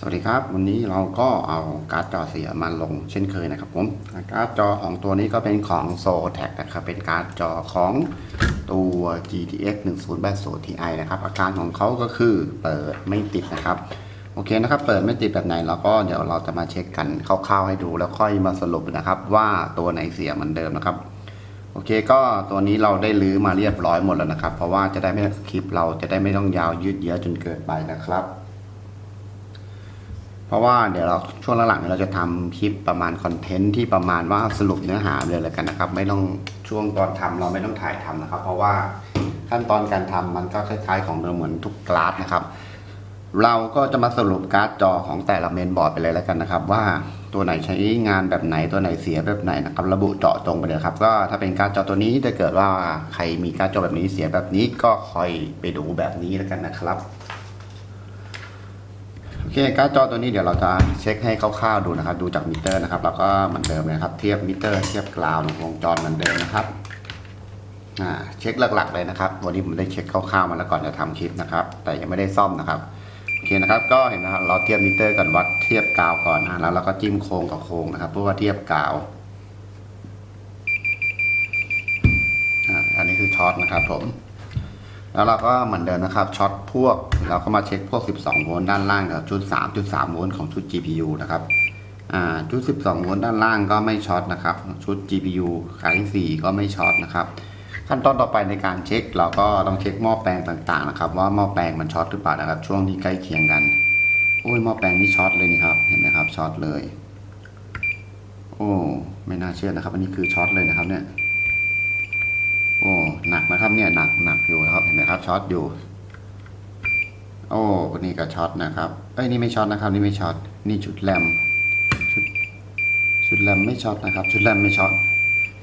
สวัสดีครับ วันนี้เราก็เอาการ์ดจอเสียมาลงเช่นเคยนะครับผมการ์ดจอของตัวนี้ก็เป็นของ s o t e c นะครับเป็นการ์ดจอของตัว GTX 1080 Ti นะครับอาการของเขาก็คือเปิดไม่ติดนะครับโอเคนะครับเปิดไม่ติดแบบไหนเราก็เดี๋ยวเราจะมาเช็คกันคร่าวๆให้ดูแล้วค่อยมาสรุปนะครับว่าตัวไหนเสียเหมือนเดิมนะครับโอเคก็ตัวนี้เราได้ลื้อมาเรียบร้อยหมดแล้วนะครับ เพราะว่าจะได้ไม่คลิปเราจะได้ไม่ต้องยาวยืดเยื้อจนเกินไปนะครับ เพราะว่าเดี๋ยวเราช่วงหลังๆเราจะทำคลิปประมาณคอนเทนต์ที่ประมาณว่าสรุปเนื้อหาเลยแล้วกันนะครับ ไม่ต้องช่วงตอนทำเราไม่ต้องถ่ายทำนะครับ เพราะว่าขั้นตอนการทำมันก็คล้าย ๆ ของเราเหมือนทุกกราฟนะครับ เราก็จะมาสรุปการ์ดจอของแต่ละเมนบอร์ดไปเลยแล้วกันนะครับ ว่าตัวไหนใช้งานแบบไหนตัวไหนเสียแบบไหนนะครับ ระบุเจาะจงไปเลยครับ ก็ถ้าเป็นการ์ดจอตัวนี้ถ้าเกิดว่าใครมีการ์ดจอแบบนี้เสียแบบนี้ก็คอยไปดูแบบนี้แล้วกันนะครับ อเคการ์ดจอตัวนี้เดี๋ยวเราจะเช็คให้คร่าวๆดูนะครับ ดูจากมิเตอร์นะครับแล้วก็เหมือนเดิมเลยนะครับ เทียบมิเตอร์เทียบกราววงจรเหมือนเดิมนะครับอ่าเช็คหลักๆเลยนะครับ วันนี้ผมได้เช็คคร่าวๆมาแล้วก่อนจะทำคลิปนะครับ แต่ยังไม่ได้ซ่อมนะครับโอเคนะครับ ก็เห็นนะครับเราเทียบมิเตอร์กันวัดเทียบกาวก่อนนะแล้วเราก็จิ้มโค้งกับโค้งนะครับเพื่อว่าเทียบกาวอ่าอันนี้คือช็อตนะครับผม แล้วเราก็เหมือนเดิมนะครับช็อตพวกเราก็มาเช็คพวก 12 โวลต์ด้านล่างกับชุด 3.3 โวลต์ของชุด GPU นะครับชุด 12 โวลต์ด้านล่างก็ไม่ช็อตนะครับ ชุด GPU ขาย4ก็ไม่ช็อตนะครับ ขั้นตอนต่อไปในการเช็ค เราก็ต้องเช็คหม้อแปลงต่างๆนะครับ ว่าหม้อแปลงมันช็อตหรือเปล่านะครับ ช่วงที่ใกล้เคียงกันโอ้ยหม้อแปลงนี่ช็อตเลยนี่ครับเห็นไหมครับช็อตเลย โอ้ไม่น่าเชื่อนะครับ อันนี้คือช็อตเลยนะครับเนี่ย โอ้หนักนะครับเนี่ยหนักหนักอยู่นะครับเห็นไหมครับช็อตอยู่ โอ้นี่ก็ช็อตนะครับเอ้ยนี่ไม่ช็อตนะครับนี่ไม่ช็อตนี่ชุดแรมชุดชุดแรมไม่ช็อตนะครับ ชุดแรมไม่ช็อต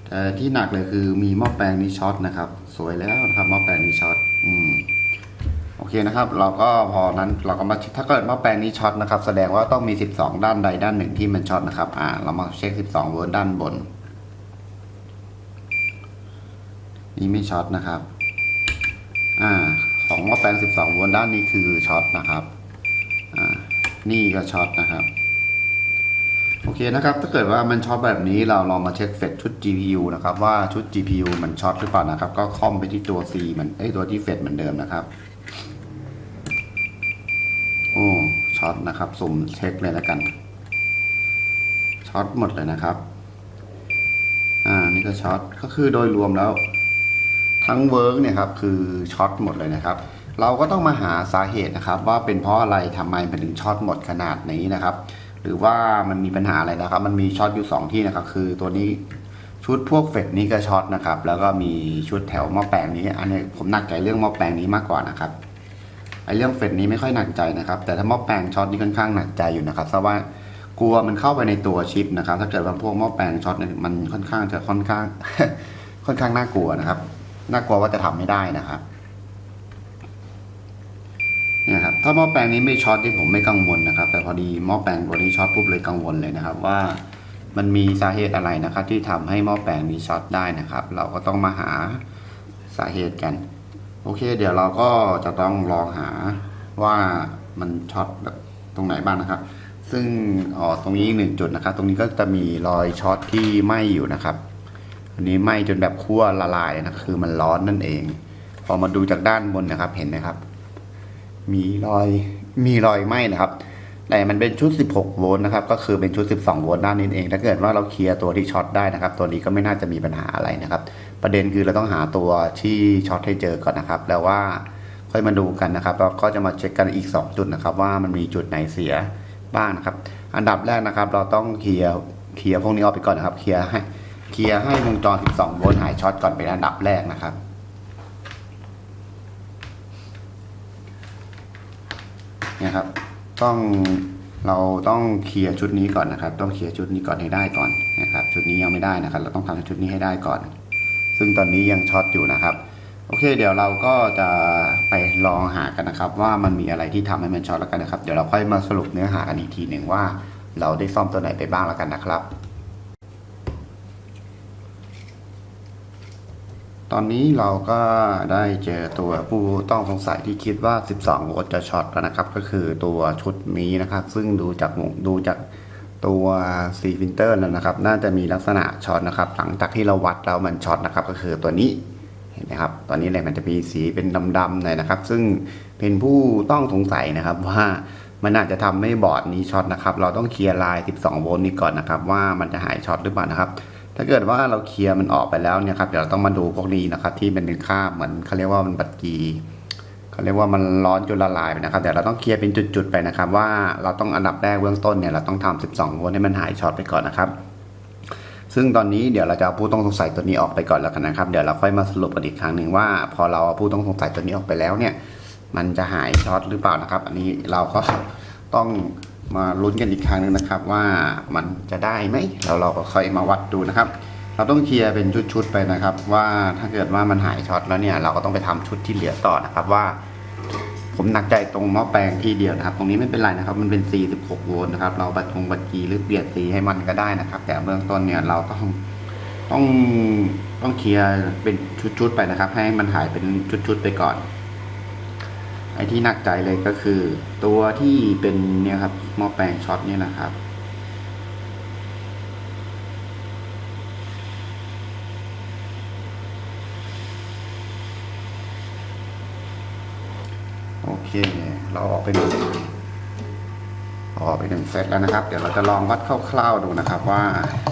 แต่ที่หนักเลยคือมีหม้อแปลงนี้ช็อตนะครับ สวยแล้วนะครับหม้อแปลงนี้ช็อตอืมโอเคนะครับ เราก็พอนั้นเราก็มาถ้าเกิดหม้อแปลงนี้ช็อตนะครับ แสดงว่าต้องมี 12 ด้านใดด้านหนึ่งที่มันช็อตนะครับ อ่า เรามาเช็ค 12โวลต์ด้านบน นี่ไม่ช็อตนะครับ อ่าของหม้อแปลง 12 โวลต์ด้านนี้คือช็อตนะครับ อ่า นี่ก็ช็อตนะครับ โอเคนะครับ ถ้าเกิดว่ามันช็อตแบบนี้เราลองมาเช็คเฟดชุด GPU นะครับว่าชุด GPU มันช็อตหรือเปล่านะครับ ก็คอมไปที่ตัว C เหมันเอ้ตัวที่เฟดเหมือนเดิมนะครับ โอ้ช็อตนะครับ สุ่มเช็คเลยแล้วกัน ช็อตหมดเลยนะครับ อ่า นี่ก็ช็อต ก็คือโดยรวมแล้ว ทั้งเวิร์กเนี่ยครับคือช็อตหมดเลยนะครับ เราก็ต้องมาหาสาเหตุนะครับ ว่าเป็นเพราะอะไรทำไมมันถึงช็อตหมดขนาดนี้นะครับ หรือว่ามันมีปัญหาอะไรนะครับ มันมีช็อตอยู่ 2 ที่นะครับ คือตัวนี้ชุดพวกเฟดนี้ก็ช็อตนะครับ แล้วก็มีชุดแถวหม้อแปลงนี้ อันนี้ผมหนักใจเรื่องหม้อแปลงนี้มากกว่านะครับไอเรื่องเฟดนี้ไม่ค่อยหนักใจนะครับ แต่ถ้าหม้อแปลงช็อตนี่ค่อนข้างหนักใจอยู่นะครับเพราะว่ากลัวมันเข้าไปในตัวชิปนะครับ ถ้าเกิดว่าพวกหม้อแปลงช็อตเนี่ยมันค่อนข้างจะค่อนข้าง ค่อนข้างน่ากลัวนะครับ น่ากลัวว่าจะทำไม่ได้นะครับเนี่ยครับถ้าหม้อแปลงนี้ไม่ช็อตที่ผมไม่กังวลนะครับ แต่พอดีหม้อแปลงตัวนี้ช็อตปุ๊บเลยกังวลเลยนะครับ ว่ามันมีสาเหตุอะไรนะครับ ที่ทำให้หม้อแปลงนี้ช็อตได้นะครับ เราก็ต้องมาหาสาเหตุกัน โอเค เดี๋ยวเราก็จะต้องลองหาว่ามันช็อตแบบตรงไหนบ้างนะครับ ซึ่งอ๋อตรงนี้หนึ่งจุดนะครับ ตรงนี้ก็จะมีรอยช็อตที่ไหม้อยู่นะครับ อันนี้ไหม้จนแบบขั้วละลายนะคือมันร้อนนั่นเอง พอมาดูจากด้านบนนะครับเห็นไหมครับ มีรอยมีรอยไหม้นะครับ แต่มันเป็นชุด 16 โวลต์นะครับ ก็คือเป็นชุด 12 โวลต์ด้านนี้เอง ถ้าเกิดว่าเราเคลียร์ตัวที่ช็อตได้นะครับ ตัวนี้ก็ไม่น่าจะมีปัญหาอะไรนะครับ ประเด็นคือเราต้องหาตัวที่ช็อตให้เจอก่อนนะครับ แล้วว่าค่อยมาดูกันนะครับแล้วก็จะมาเช็คกันอีก 2 จุดนะครับ ว่ามันมีจุดไหนเสียบ้างนะครับ อันดับแรกนะครับ เราต้องเคลียร์เคลียร์พวกนี้ออกไปก่อนนะครับ เคลียร์ให้ เคลียร์ให้วงจร 12 โวลต์หายช็อตก่อนเป็นอันดับแรกนะครับ เนี่ยครับ ต้องเราต้องเคลียร์ชุดนี้ก่อนนะครับ ต้องเคลียร์ชุดนี้ก่อนให้ได้ก่อนนะครับ ชุดนี้ยังไม่ได้นะครับ เราต้องทำชุดนี้ให้ได้ก่อน ซึ่งตอนนี้ยังช็อตอยู่นะครับโอเค เดี๋ยวเราก็จะไปลองหากันนะครับ ว่ามันมีอะไรที่ทำให้มันช็อตแล้วกันนะครับ เดี๋ยวเราค่อยมาสรุปเนื้อหากันอีกทีหนึ่งว่า เราได้ซ่อมตัวไหนไปบ้างแล้วกันนะครับ ตอนนี้เราก็ได้เจอตัวผู้ต้องสงสัยที่คิดว่า 12โวลต์จะช็อตแล้วนะครับ ก็คือตัวชุดนี้นะครับ ซึ่งดูจากหมุดูจากตัวซีฟิลเตอร์แล้วนะครับ น่าจะมีลักษณะช็อตนะครับ หลังจากที่เราวัดแล้วมันช็อตนะครับ ก็คือตัวนี้เห็นไหมครับ ตอนนี้เลยมันจะมีสีเป็นดำๆหน่อยนะครับ ซึ่งเป็นผู้ต้องสงสัยนะครับว่ามันอาจจะทำให้บอร์ดนี้ช็อตนะครับ เราต้องเคลียร์ลาย 12 โวลต์นี้ก่อนนะครับ ว่ามันจะหายช็อตหรือเปล่านะครับ ถ้าเกิดว่าเราเคลียร์มันออกไปแล้วเนี่ยครับเดี๋ยวเราต้องมาดูพวกนี้นะครับ ที่เป็นค่าบเหมือนเขาเรียกว่ามันบัตรกีเขาเรียกว่ามันร้อนจนละลายไปนะครับเดี๋ยวเราต้องเคลียร์เป็นจุดๆไปนะครับ ว่าเราต้องอันดับแรกเบื้องต้นเนี่ยเราต้องทำ12โวลต์ให้มันหายช็อตไปก่อนนะครับ ซึ่งตอนนี้เดี๋ยวเราจะเอาผู้ต้องสงสัยตัวนี้ออกไปก่อนแล้วกันนะครับเดี๋ยวเราค่อยมาสรุปกันอีกครั้งหนึ่งว่า พอเราเอาผู้ต้องสงสัยตัวนี้ออกไปแล้วเนี่ย มันจะหายช็อตหรือเปล่านะครับ อันนี้เราก็ต้อง มาลุ้นกันอีกครั้งหนึงนะครับ ว่ามันจะได้ไหมแล้วเราก็ค่อยมาวัดดูนะครับ เราต้องเคลียร์เป็นชุดๆไปนะครับ ว่าถ้าเกิดว่ามันหายช็อตแล้วเนี่ย เราก็ต้องไปทำชุดที่เหลือต่อนะครับว่า ผมหนักใจตรงหม้อแปลงที่เดียวนะครับ ตรงนี้ไม่เป็นไรนะครับ มันเป็น 46 โวลต์นะครับ เราบัดทงบัดกีหรือเปลี่ยนสีให้มันก็ได้นะครับ แต่เบื้องต้นเนี่ยเราต้องต้องต้องเคลียร์เป็นชุดๆไปนะครับ ให้มันหายเป็นชุดๆไปก่อน ไอ้ที่หนักใจเลยก็คือ ตัวที่เป็นเนี่ยครับหม้อแปลงช็อตเนี่ยนะครับ โอเค เราออกไปหนึ่งออกไปหนึ่งเซตแล้วนะครับ เดี๋ยวเราจะลองวัดคร่าวๆดูนะครับ ว่า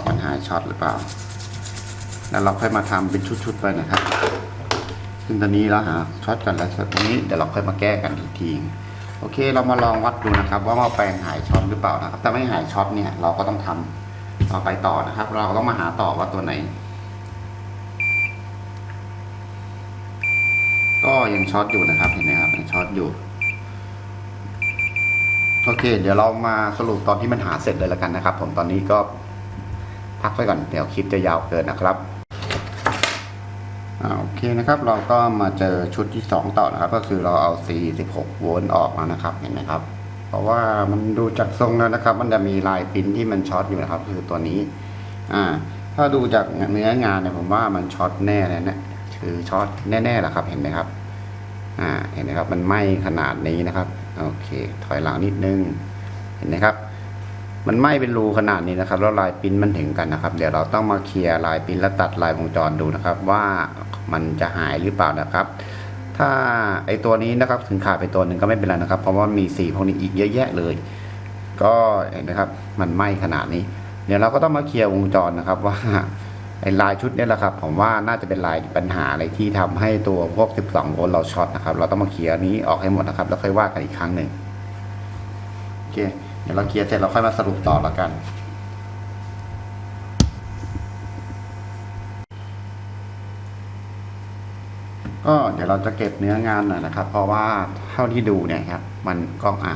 มันหายช็อตหรือเปล่า แล้วเราค่อยมาทำเป็นชุดๆไปนะครับ ซึ่งตอนนี้เราหาช็อตกันแล้วตรงนี้เดี๋ยวเราค่อยมาแก้กันอีกทีโอเค เรามาลองวัดดูนะครับ ว่าหม้อแปลงหายช็อตหรือเปล่านะครับถ้าไม่หายช็อตเนี่ยเราก็ต้องทำต่อไปต่อนะครับ เราต้องมาหาต่อว่าตัวไหน ก็ยังช็อตอยู่นะครับเห็นไหมครับยังช็อตอยู่โอเค เดี๋ยวเรามาสรุปตอนที่มันหาเสร็จเลยแล้วกันนะครับ ผมตอนนี้ก็พักไว้ก่อนเดี๋ยวคลิปจะยาวเกินนะครับ โอเคนะครับเราก็มาเจอชุดที่ 2 ต่อนะครับ ก็คือเราเอา 46 โวลต์ออกมานะครับเห็นไหมครับ เพราะว่ามันดูจากทรงแล้วนะครับ มันจะมีลายปิ้นที่มันช็อตอยู่นะครับ คือตัวนี้อ่าถ้าดูจากเนื้องานเนี่ยผมว่ามันช็อตแน่เลยนะคือช็อตแน่ๆแหละครับเห็นไหมครับอ่าเห็นไหมครับมันไหม้ขนาดนี้นะครับโอเค ถอยหลังนิดนึงเห็นไหมครับ มันไหม้เป็นรูขนาดนี้นะครับ แล้วลายปิ้นมันถึงกันนะครับ เดี๋ยวเราต้องมาเคลียร์ลายปิ้นและตัดลายวงจรดูนะครับ ว่ามันจะหายหรือเปล่านะครับ ถ้าไอตัวนี้นะครับถึงขาดไปตัวหนึ่งก็ไม่เป็นไรนะครับ เพราะว่ามีสีพวกนี้อีกเยอะแยะเลย ก็เห็นไหมครับ มันไหม้ขนาดนี้ เดี๋ยวเราก็ต้องมาเคลียร์วงจรนะครับว่าไอลายชุดนี้แหละครับ ผมว่าน่าจะเป็นลายปัญหาอะไรที่ทำให้ตัวพวก 12 โวลต์เราช็อตนะครับ เราต้องมาเคลียร์นี้ออกให้หมดนะครับ แล้วค่อยว่ากันอีกครั้งหนึ่งโอเค เดี๋ยวเราเคลียร์เสร็จเราค่อยมาสรุปต่อล้วกัน ก็เดี๋ยวเราจะเก็บเนื้องานหน่อยนะครับ เพราะว่าเท่าที่ดูเนี่ยครับ มันก็อะ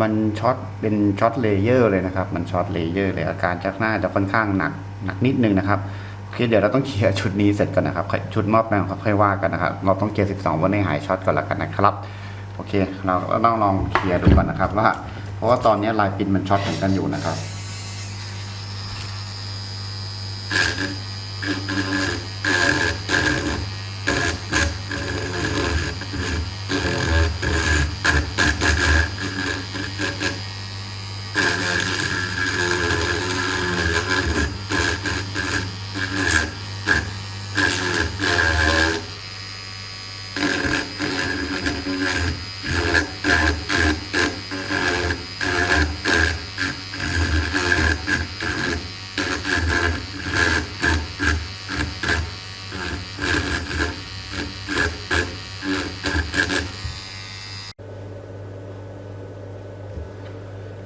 มันช็อตเป็นช็อตเลเยอร์เลยนะครับ มันช็อตเลเยอร์เลยอาการจากหน้าจะค่อนข้างหนักหนักนิดนึงนะครับโอเคเดี๋ยวเราต้องเคลียร์ชุดนี้เสร็จก่อนนะครับ ชุดมอบแปลงค่อยว่ากันนะครับ เราต้องเคลียร์ 12 วันให้หายช็อตก่อนละกันนะครับ โอเค เราก็ต้องลองเคลียร์ดูก่อนนะครับว่า ราะว่าตอนนี้ลายปินมันช็อตเหมือนกันอยู่นะครับ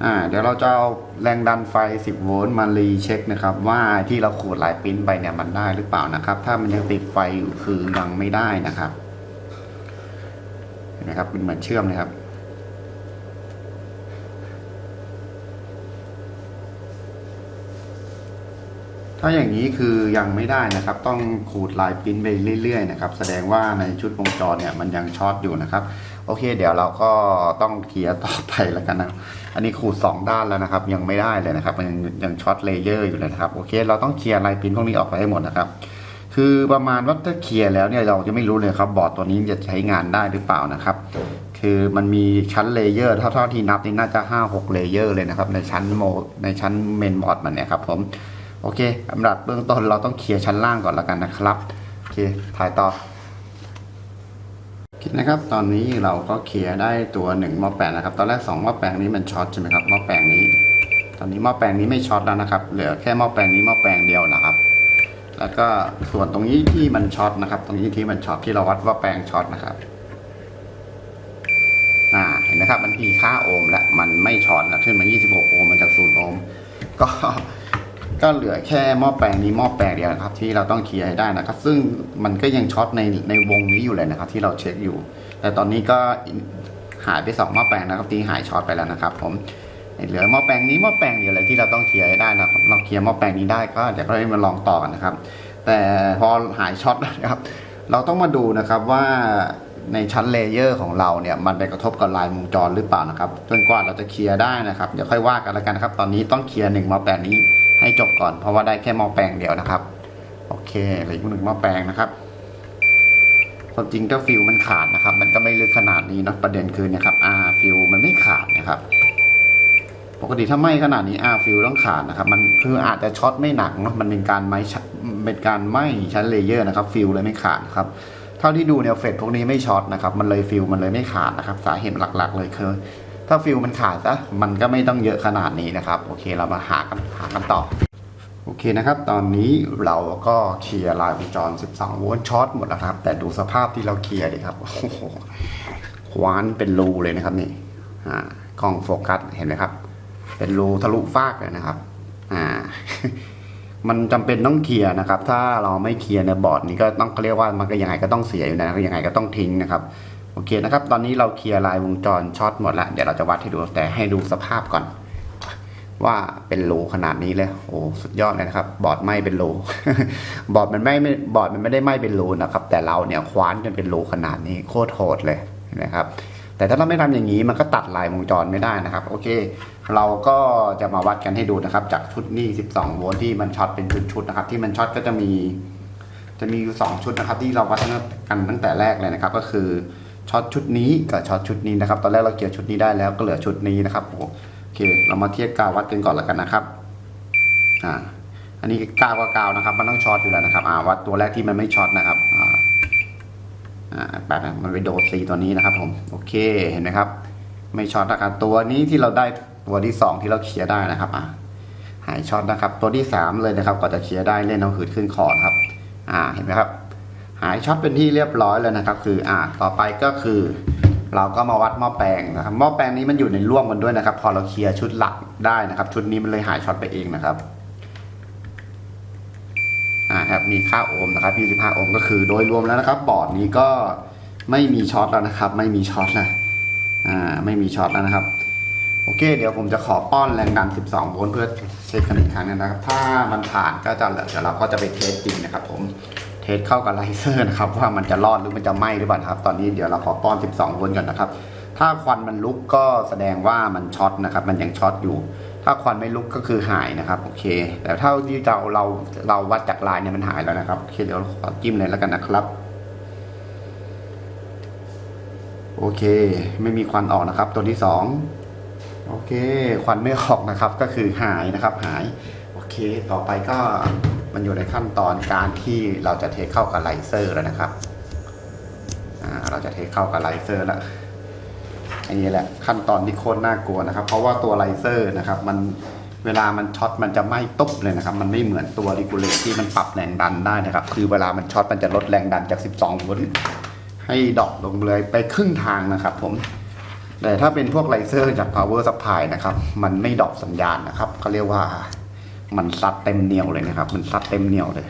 อ่าเดี๋ยวเราจะเอาแรงดันไฟ 10 โวลต์มารีเช็คนะครับ ว่าที่เราขูดลายปิ้นไปเนี่ยมันได้หรือเปล่านะครับ ถ้ามันยังติดไฟอยู่คือยังไม่ได้นะครับเห็นไหมครับเป็นเหมือนเชื่อมเลยครับถ้าอย่างนี้คือยังไม่ได้นะครับ ต้องขูดลายปิ้นไปเรื่อยๆนะครับ แสดงว่าในชุดวงจรเนี่ยมันยังช็อตอยู่นะครับ โอเค เดี๋ยวเราก็ต้องเคลียร์ต่อไปแล้วกันนะอันนี้ขูดสองด้านแล้วนะครับ ยังไม่ได้เลยนะครับมันยังยังช็อตเลเยอร์อยู่เลยนะครับโอเค เราต้องเคลียร์ลายปริ้นพวกนี้ออกไปให้หมดนะครับ คือประมาณว่าถ้าเคลียร์แล้วเนี่ยเราจะไม่รู้เลยครับบอร์ดตัวนี้จะใช้งานได้หรือเปล่านะครับ คือมันมีชั้นเลเยอร์เท่าเท่าที่นับนี่น่าจะห้าหกเลเยอร์เลยนะครับในชั้นโมในชั้นเมนบอร์ดมันเนี่ยครับผมโอเคสำหรับเบื้องต้นเราต้องเคลียร์ชั้นล่างก่อนแล้วกันนะครับโอเคถ่ายต่อ คิดนะครับ ตอนนี้เราก็เคลียร์ได้ตัวหนึ่งหม้อแปลงนะครับ ตอนแรกสองหม้อแปลงนี้มันช็อตใช่ไหมครับหม้อแปลงนี้ ตอนนี้หม้อแปลงนี้ไม่ช็อตแล้วนะครับ เหลือแค่หม้อแปลงนี้หม้อแปลงเดียวนะครับ แล้วก็ส่วนตรงนี้ที่มันช็อตนะครับ ตรงนี้ที่มันช็อตที่เราวัดว่าแปลงช็อตนะครับ อ่า เห็นนะครับ มันมีค่าโอห์มแล้วมันไม่ช็อตนะขึ้นมา 26 โอห์มมาจาก0โอห์ม ก็ ก็เหลือแค่หม้อแปลงนี้หม้อแปลงเดียวนะครับ ที่เราต้องเคลียร์ให้ได้นะครับ ซึ่งมันก็ยังช็อตในในวงนี้อยู่เลยนะครับ ที่เราเช็คอยู่ แต่ตอนนี้ก็หายไปสองหม้อแปลงนะครับที่หายช็อตไปแล้วนะครับ ผมเหลือหม้อแปลงนี้หม้อแปลงเดียวเลยที่เราต้องเคลียร์ให้ได้นะครับเราเคลียร์หม้อแปลงนี้ได้ก็เดี๋ยวเรามาลองต่อกันนะครับ แต่พอหายช็อตแล้วนะครับ เราต้องมาดูนะครับว่าในชั้นเลเยอร์ของเราเนี่ยมันไปกระทบกับลายวงจรหรือเปล่านะครับจนกว่าเราจะเคลียร์ได้นะครับเดี๋ยวค่อยว่ากันแล้วกันนะครับ ตอนนี้ต้องเคลียร์หนึ่งหม้อแปลงนี้ ให้จบก่อน เพราะว่าได้แค่หม้อแปลงเดียวนะครับ โอเคเหลืออีกหนึ่งหม้อแปลงนะครับความจริงถ้าฟิวมันขาดนะครับ มันก็ไม่ลึกขนาดนี้นะประเด็นคือเนี่ยครับอาฟิวมันไม่ขาดนะครับ ปกติถ้าไหม้ขนาดนี้อาฟิลต้องขาดนะครับ มันคืออาจจะช็อตไม่หนักเนาะมันเป็นการไม้เป็นการไหม้ชั้นเลเยอร์นะครับฟิลเลยไม่ขาดนะครับเท่าที่ดูเนี่ยเฟดพวกนี้ไม่ช็อตนะครับ มันเลยฟิลมันเลยไม่ขาดนะครับ สาเหตุหลัก ๆ เลยคือ ถ้าฟิลมันขาดซะมันก็ไม่ต้องเยอะขนาดนี้นะครับ โอเคเรามาหากันหากันต่อ โอเคนะครับ ตอนนี้เราก็เคลียร์ลายวงจร 12 โวลต์ช็อตหมดแล้วครับ แต่ดูสภาพที่เราเคลียร์ดิครับโอ้โหคว้านเป็นรูเลยนะครับนี่กล้องโฟกัสเห็นไหมครับ เป็นรูทะลุฟากเลยนะครับอ่ามันจำเป็นต้องเคลียร์นะครับ ถ้าเราไม่เคลียร์ในบอร์ดนี้ก็ต้องเขาเรียกว่ามันก็ยังไงก็ต้องเสียอยู่นะก็ยังไงก็ต้องทิ้งนะครับ โอเคนะครับ ตอนนี้เราเคลียร์ลายวงจรช็อตหมดแล้วเดี๋ยวเราจะวัดให้ดูแต่ให้ดูสภาพก่อน ว่าเป็นรูขนาดนี้เลยโอ้สุดยอดเลยนะครับ บอร์ดไหม้เป็นรูบอร์ดมันไม่บอร์ดมันไม่ได้ไหม้เป็นรูนะครับ แต่เราเนี่ยคว้านจนเป็นรูขนาดนี้โคตรโหดเลยนะครับ แต่ถ้าเราไม่ทำอย่างนี้มันก็ตัดลายวงจรไม่ได้นะครับ โอเค เราก็จะมาวัดกันให้ดูนะครับ จากชุดนี้ 12 โวลต์ที่มันช็อตเป็นชุดๆนะครับ ที่มันช็อตก็จะมี จะมีอยู่สองชุดนะครับ ที่เราวัดกันตั้งแต่แรกเลยนะครับ ก็คือ ช็อตชุดนี้กับช็อตชุดนี้นะครับ ตอนแรกเราเกี่ยวชุดนี้ได้แล้วก็เหลือชุดนี้นะครับโอเค เรามาเทียบกาววัดกันก่อนแล้วกันนะครับ อ่า อันนี้กาวกับกาวนะครับ มันต้องช็อตอยู่แล้วนะครับ อ่า วัดตัวแรกที่มันไม่ช็อตนะครับ อ่า อ่าแบบมันไปโดดสีตัวนี้นะครับ ผม โอเค เห็นไหมครับ ไม่ช็อตนะครับ ตัวนี้ที่เราได้ตัวที่สองที่เราเคลียร์ได้นะครับ อ่า หายช็อตนะครับ ตัวที่สามเลยนะครับก่อนจะเคลียร์ได้เล่นเอาหืดขึ้นคอครับ อ่า เห็นไหมครับ หายช็อตเป็นที่เรียบร้อยแล้วนะครับ คืออ่าต่อไปก็คือ เราก็มาวัดหม้อแปลงนะครับหม้อแปลงนี้มันอยู่ในร่วมกันด้วยนะครับ พอเราเคลียร์ชุดหลักได้นะครับ ชุดนี้มันเลยหายช็อตไปเองนะครับอ่าครับมีค่าโอห์มนะครับ 25 โอห์มก็คือโดยรวมแล้วนะครับ บอร์ดนี้ก็ไม่มีช็อตแล้วนะครับ ไม่มีช็อตแล้วอ่าไม่มีช็อตแล้วนะครับโอเค เดี๋ยวผมจะขอป้อนแรงดัน 12 โวลต์เพื่อเช็คกันอีกครั้งนึงนะครับ ถ้ามันผ่านก็จะเหลือเดี๋ยวเราก็จะไปเทสจริงนะครับผม ทสเข้ากับไลเซอร์นะครับว่ามันจะรอดหรือมันจะไหม้หรือเปล่าครับ ตอนนี้เดี๋ยวเราขอป้อน 12 โวลต์ก่อนนะครับ ถ้าควันมันลุกก็แสดงว่ามันช็อตนะครับ มันยังช็อตอยู่ ถ้าควันไม่ลุกก็คือหายนะครับโอเค แต่เท่าที่เราเราเราวัดจากลายเนี่ยมันหายแล้วนะครับโอเคเดี๋ยวขอจิ้มเลยแล้วกันนะครับ โอเค ไม่มีควันออกนะครับ ตัวที่สองโอเค ควันไม่ออกนะครับ ก็คือหายนะครับ หาย โอเค ต่อไปก็ มันอยู่ในขั้นตอนการที่เราจะเทเข้ากับไลเซอร์แล้วนะครับเราจะเทเข้ากับไลเซอร์แล้วอันนี้แหละขั้นตอนที่โคตรน่ากลัวนะครับ เพราะว่าตัวไลเซอร์นะครับ มันเวลามันช็อตมันจะไหม้ตุ๊บเลยนะครับ มันไม่เหมือนตัวริกูเลตที่มันปรับแรงดันได้นะครับ คือเวลามันช็อตมันจะลดแรงดันจาก 12โวลต์ให้ดรอปลงเลยไปครึ่งทางนะครับ ผม แต่ถ้าเป็นพวกไลเซอร์จาก power supply นะครับ มันไม่ดรอปสัญญาณนะครับเขาเรียกว่า มันซัดเต็มเหนียวเลยนะครับ มันซัดเต็มเหนียวเลย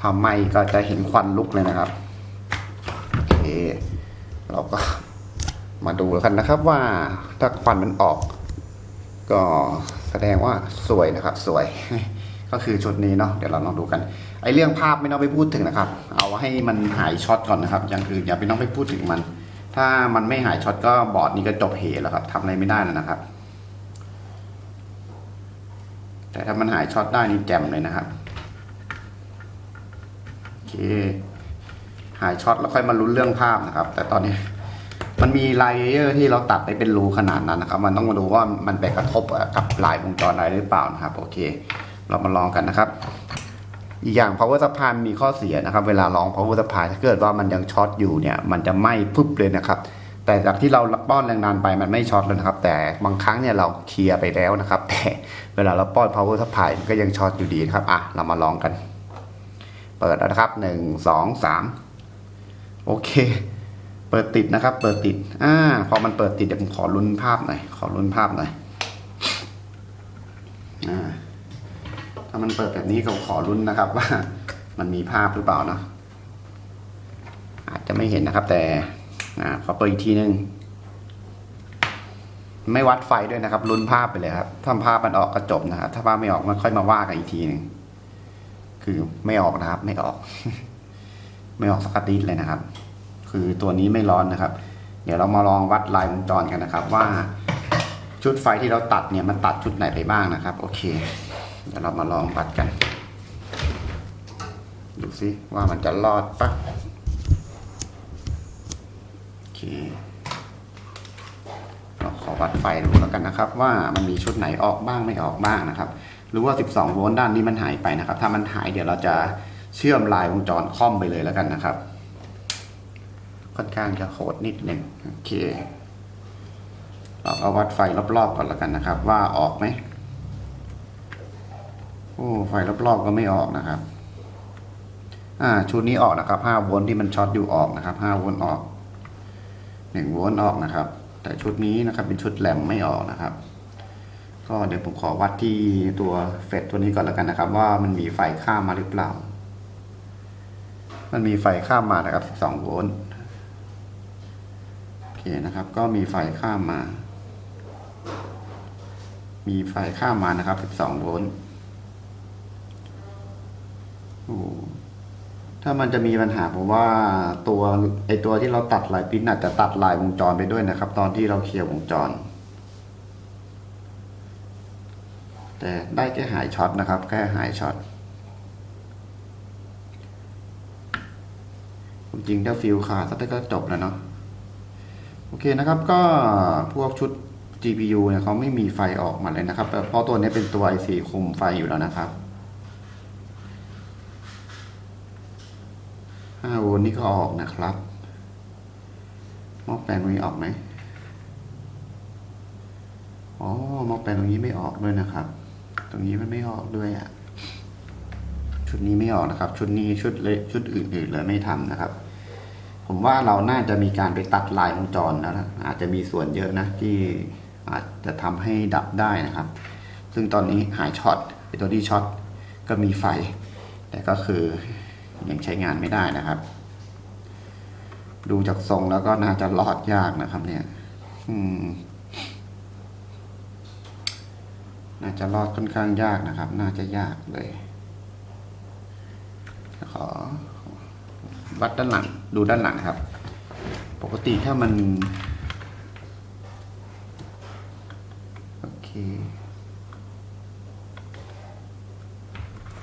พอไหมก็จะเห็นควันลุกเลยนะครับโอเคเราก็มาดูแล้วกันนะครับว่าถ้าควันมันออก ก็แสดงว่าสวยนะครับ สวย ก็คือชุดนี้เนาะเดี๋ยวเราลองดูกันไอเรื่องภาพไม่ต้องไปพูดถึงนะครับ เอาให้มันหายช็อตก่อนนะครับ อย่างอื่นอย่าไปต้องไปพูดถึงมัน ถ้ามันไม่หายช็อตก็บอร์ดนี้ก็จบเหแล้วครับทำอะไรไม่ได้แล้วนะครับ แต่ถ้ามันหายช็อตได้นี่แจ่มเลยนะครับโอเคหายช็อตแล้วค่อยมาลุ้นเรื่องภาพนะครับ แต่ตอนนี้มันมีลายเลเยอร์ที่เราตัดไปเป็นรูขนาดนั้นนะครับ มันต้องมาดูว่ามันไปกระทบกับลายวงจรอะไรหรือเปล่านะครับ โอเค เรามาลองกันนะครับ อีกอย่าง power supply มีข้อเสียนะครับ เวลาลอง power supply ถ้าเกิดว่ามันยังช็อตอยู่เนี่ย มันจะไหม้ปุ๊บเลยนะครับ แต่จากที่เราป้อนแรงดันไปมันไม่ช็อตเลยนะครับ แต่บางครั้งเนี่ยเราเคลียร์ไปแล้วนะครับ แต่เวลาเราป้อน power supply มันก็ยังช็อตอยู่ดีนะครับอะเรามาลองกัน เปิดนะครับหนึ่งสองสามโอเค เปิดติดนะครับ เปิดติดอ่าพอมันเปิดติดเดี๋ยวผมขอลุ้นภาพหน่อยขอลุ้นภาพหน่อยอ่าถ้ามันเปิดแบบนี้ก็ขอลุ้นนะครับว่ามันมีภาพหรือเปล่านะอาจจะไม่เห็นนะครับ แต่ อ่าขอเปิดอีกทีนึงไม่วัดไฟด้วยนะครับลุ้นภาพไปเลยครับถ้าภาพมันออกก็จบนะครับถ้าภาพไม่ออกมันค่อยมาว่ากันอีกทีหนึ่งคือไม่ออกนะครับ ไม่ออก ไม่ออกสักนิดเลยนะครับ คือตัวนี้ไม่ร้อนนะครับ เดี๋ยวเรามาลองวัดลายวงจรกันนะครับ ว่าชุดไฟที่เราตัดเนี่ยมันตัดชุดไหนไปบ้างนะครับ โอเค เดี๋ยวเรามาลองวัดกัน ดูซิว่ามันจะรอดปะ เคเราขอวัดไฟดูแล้วกันนะครับ ว่ามันมีชุดไหนออกบ้างไม่ออกบ้างนะครับ หรือว่า 12 โวลต์ด้านนี้มันหายไปนะครับ ถ้ามันหายเดี๋ยวเราจะเชื่อมลายวงจรคอมไปเลยแล้วกันนะครับ ค่อนข้างจะโหดนิดหนึ่งโอเค เราเอาวัดไฟรอบๆก่อนแล้วกันนะครับ ว่าออกไหมโอ้ไฟรอบๆก็ไม่ออกนะครับ อ่าชุดนี้ออกนะครับ5โวลต์ที่มันช็อตอยู่ออกนะครับ5โวลต์ออก 1โวลต์ออกนะครับ แต่ชุดนี้นะครับเป็นชุดแหลมไม่ออกนะครับ ก็เดี๋ยวผมขอวัดที่ตัวเฟดตัวนี้ก่อนแล้วกันนะครับ ว่ามันมีไฟข้ามมาหรือเปล่า มันมีไฟข้ามมานะครับ 12 โวลต์โอเคนะครับ ก็มีไฟข้ามมา มีไฟข้ามมานะครับ 12 โวลต์โอ้ ถ้ามันจะมีปัญหาผมว่าตัวไอตัวที่เราตัดลายปริ้นอาจจะตัดลายวงจรไปด้วยนะครับ ตอนที่เราเคลียร์วงจร แต่ได้แค่หายช็อตนะครับ แค่หายช็อตผมจริงถ้าฟิลขาดสักก็จบแล้วเนาะโอเคนะครับก็พวกชุด GPU เนี่ยเขาไม่มีไฟออกมาเลยนะครับเพราะตัวนี้เป็นตัว IC คุมไฟอยู่แล้วนะครับ 5โวลต์นี่ก็ออกนะครับหม้อแปลงตรงนี้ออกไหมอ๋อหม้อแปลงตรงนี้ไม่ออกด้วยนะครับ ตรงนี้มันไม่ออกด้วยอะชุดนี้ไม่ออกนะครับ ชุดนี้ชุดเละชุดอื่นๆเลยไม่ทำนะครับ ผมว่าเราน่าจะมีการไปตัดลายวงจรแล้วนะอาจจะมีส่วนเยอะนะที่อาจจะทำให้ดับได้นะครับ ซึ่งตอนนี้หายช็อตไอตัวที่ช็อตก็มีไฟ แต่ก็คือ ยังใช้งานไม่ได้นะครับ ดูจากทรงแล้วก็น่าจะรอดยากนะครับ เนี่ย อืม น่าจะรอดค่อนข้างยากนะครับ น่าจะยากเลย ขอ วัดด้านหลัง ดูด้านหลังครับ ปกติถ้ามัน โอเค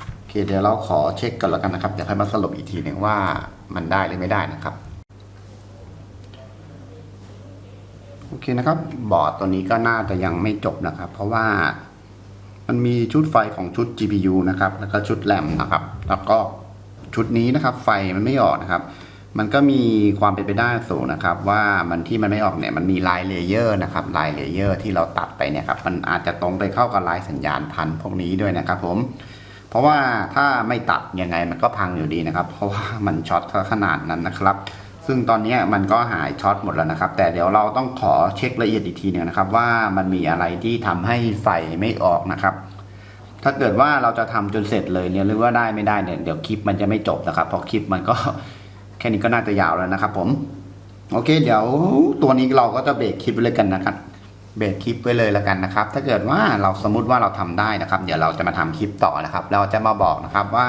โอเคเดี๋ยวเราขอเช็คกันแล้วกันนะครับ เดี๋ยวค่อยมาสรุปอีกทีหนึ่งว่ามันได้หรือไม่ได้นะครับโอเคนะครับ บอร์ดตัวนี้ก็น่าจะยังไม่จบนะครับ เพราะว่ามันมีชุดไฟของชุด GPU นะครับ แล้วก็ชุดแรมนะครับ แล้วก็ชุดนี้นะครับ ไฟมันไม่ออกนะครับ มันก็มีความเป็นไปได้สูงนะครับ ว่ามันที่มันไม่ออกเนี่ยมันมีลายเลเยอร์นะครับลายเลเยอร์ที่เราตัดไปเนี่ยครับมันอาจจะตรงไปเข้ากับลายสัญญาณพันพวกนี้ด้วยนะครับ ผม เพราะว่าถ้าไม่ตัดยังไงมันก็พังอยู่ดีนะครับ เพราะว่ามันช็อตขนาดนั้นนะครับ ซึ่งตอนนี้มันก็หายช็อตหมดแล้วนะครับ แต่เดี๋ยวเราต้องขอเช็คละเอียดอีกทีหนึงนะครับ ว่ามันมีอะไรที่ทำให้ไฟไม่ออกนะครับถ้าเกิดว่าเราจะทำจนเสร็จเลยเนี่ยหรือว่าได้ไม่ได้เนี่ยเดี๋ยวคลิปมันจะไม่จบนะครับเพราะคลิปมันก็แค่นี้ก็น่าจะยาวแล้วนะครับ ผม โอเค เดี๋ยวตัวนี้เราก็จะเบรกคลิปไว้เลยกันนะครับ เบรกคลิปไว้เลยแล้วกันนะครับ ถ้าเกิดว่าเราสมมุติว่าเราทำได้นะครับ เดี๋ยวเราจะมาทำคลิปต่อนะครับ เราจะมาบอกนะครับว่า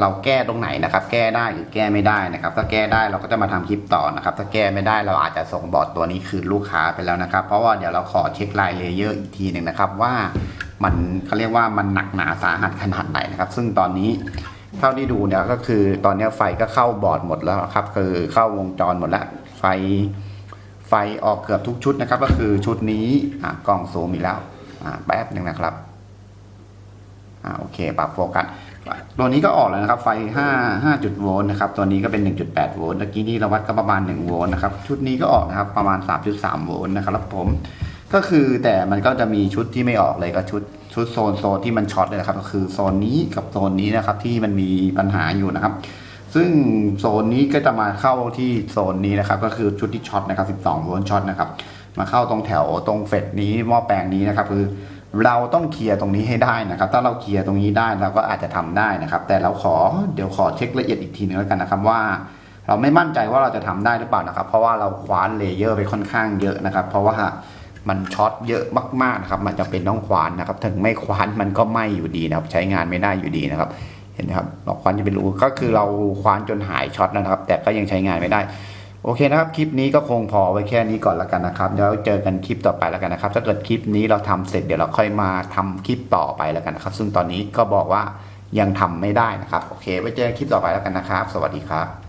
เราแก้ตรงไหนนะครับ แก้ได้หรือแก้ไม่ได้นะครับ ถ้าแก้ได้เราก็จะมาทำคลิปต่อนะครับ ถ้าแก้ไม่ได้เราอาจจะส่งบอร์ดตัวนี้คืนลูกค้าไปแล้วนะครับ เพราะว่าเดี๋ยวเราขอเช็คลายเลเยอร์อีกทีหนึ่งนะครับ ว่ามันเขาเรียกว่ามันหนักหนาสาหัสขนาดไหนนะครับ ซึ่งตอนนี้เท่าที่ดูเนี่ยก็คือตอนนี้ไฟก็เข้าบอร์ดหมดแล้วครับ คือเข้าวงจรหมดแล้วไฟ ไฟออกเกือบทุกชุดนะครับ ก็คือชุดนี้กล้องซูมอีกแล้วแป๊บหนึ่งนะครับอโอเคปรับโฟกัสตัวนี้ก็ออกแล้วนะครับ ไฟ 5 5จุดโวลต์นะครับ ตัวนี้ก็เป็น 1.8 โวลต์เมื่อกี้ที่เราวัดก็ประมาณ 1 โวลต์นะครับ ชุดนี้ก็ออกนะครับประมาณ 3.3 โวลต์นะครับผม ก็คือแต่มันก็จะมีชุดที่ไม่ออกเลยก็ชุดชุดโซนโซนที่มันช็อตเลยนะครับ ก็คือโซนนี้กับโซนนี้นะครับที่มันมีปัญหาอยู่นะครับ ซึ่งโซนนี้ก็จะมาเข้าที่โซนนี้นะครับ ก็คือชุดที่ช็อตนะครับ 12โวลต์ช็อตนะครับ มาเข้าตรงแถวตรงเฟดนี้หม้อแปลงนี้นะครับ คือเราต้องเคลียร์ตรงนี้ให้ได้นะครับ ถ้าเราเคลียร์ตรงนี้ได้เราก็อาจจะทำได้นะครับ แต่เราขอเดี๋ยวขอเช็คละเอียดอีกทีนึงแล้วกันนะครับว่า เราไม่มั่นใจว่าเราจะทำได้หรือเปล่านะครับ เพราะว่าเราคว้านเลเยอร์ไปค่อนข้างเยอะนะครับ เพราะว่ามันช็อตเยอะมากๆนะครับ มันจะเป็นต้องคว้านนะครับ ถึงไม่คว้านมันก็ไหม้อยู่ดีนะครับ ใช้งานไม่ได้อยู่ดีนะครับ เห็นไหมครับออกควันจะเป็นรูก็คือเราควานจนหายช็อตนะครับ แต่ก็ยังใช้งานไม่ได้ โอเคนะครับ คลิปนี้ก็คงพอไว้แค่นี้ก่อนแล้วกันนะครับเดี๋ยวเจอกันคลิปต่อไปแล้วกันนะครับ ถ้าเกิดคลิปนี้เราทำเสร็จเดี๋ยวเราค่อยมาทำคลิปต่อไปแล้วกันนะครับ ซึ่งตอนนี้ก็บอกว่ายังทำไม่ได้นะครับ โอเค ไว้เจอกันคลิปต่อไปแล้วกันนะครับ สวัสดีครับ